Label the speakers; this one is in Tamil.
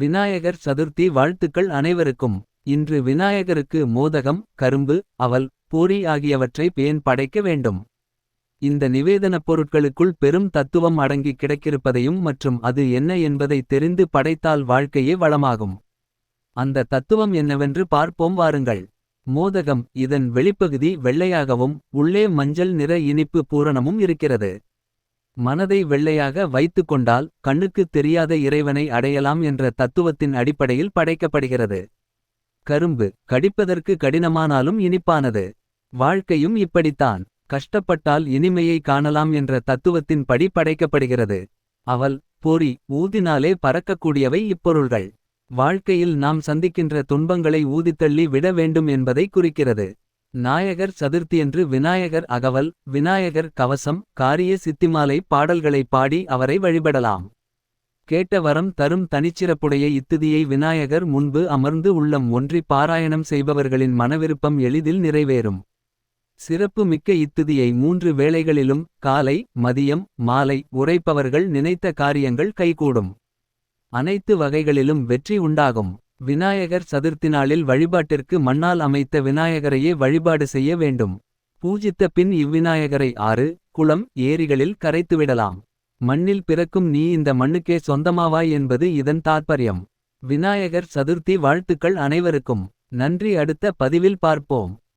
Speaker 1: விநாயகர் சதுர்த்தி வாழ்த்துக்கள் அனைவருக்கும். இன்று விநாயகருக்கு மோதகம் கரும்பு அவல் பூரி ஆகியவற்றை பேன் படைக்க வேண்டும். இந்த நிவேதனப் பொருட்களுக்குள் பெரும் தத்துவம் அடங்கிக் கிடக்கிருப்பதையும் மற்றும் அது என்ன என்பதை தெரிந்து படைத்தால் வாழ்க்கையே வளமாகும். அந்த தத்துவம் என்னவென்று பார்ப்போம் வாருங்கள். மோதகம் இதன் வெளிப்பகுதி வெள்ளையாகவும் உள்ளே மஞ்சள் நிற இனிப்பு பூரணமும் இருக்கிறது. மனதை வெள்ளையாக வைத்துக் கொண்டால் கண்ணுக்குத் தெரியாத இறைவனை அடையலாம் என்ற தத்துவத்தின் அடிப்படையில் படைக்கப்படுகிறது. கரும்பு கடிப்பதற்கு கடினமானாலும் இனிப்பானது. வாழ்க்கையும் இப்படித்தான் கஷ்டப்பட்டால் இனிமையை காணலாம் என்ற தத்துவத்தின் படி படைக்கப்படுகிறது. அவள் பொறி ஊதினாலே பறக்கக்கூடியவை இப்பொருள்கள். வாழ்க்கையில் நாம் சந்திக்கின்ற துன்பங்களை ஊதித்தள்ளி விட வேண்டும் என்பதை குறிக்கிறது. நாயகர் சதுர்த்தியன்று விநாயகர் அகவல் விநாயகர் கவசம் காரிய சித்திமாலை பாடல்களை பாடி அவரை வழிபடலாம். கேட்ட வரம் தரும் தனிச்சிறப்புடைய இத்துதியை விநாயகர் முன்பு அமர்ந்து உள்ளம் ஒன்றி பாராயணம் செய்பவர்களின் மனவிருப்பம் எளிதில் நிறைவேறும். சிறப்பு மிக்க இத்துதியை மூன்று வேளைகளிலும் காலை மதியம் மாலை உரைப்பவர்கள் நினைத்த காரியங்கள் கைகூடும். அனைத்து வகைகளிலும் வெற்றி உண்டாகும். விநாயகர் சதுர்த்தி நாளில் வழிபாட்டிற்கு மண்ணால் அமைத்த விநாயகரையே வழிபாடு செய்ய வேண்டும். பூஜித்த பின் இவ்விநாயகரை ஆறு குளம் ஏரிகளில் கரைத்துவிடலாம். மண்ணில் பிறக்கும் நீ இந்த மண்ணுக்கே சொந்தமாவாய் என்பது இதன் தாத்பர்யம். விநாயகர் சதுர்த்தி வாழ்த்துக்கள் அனைவருக்கும். நன்றி அடுத்த பதிவில் பார்ப்போம்.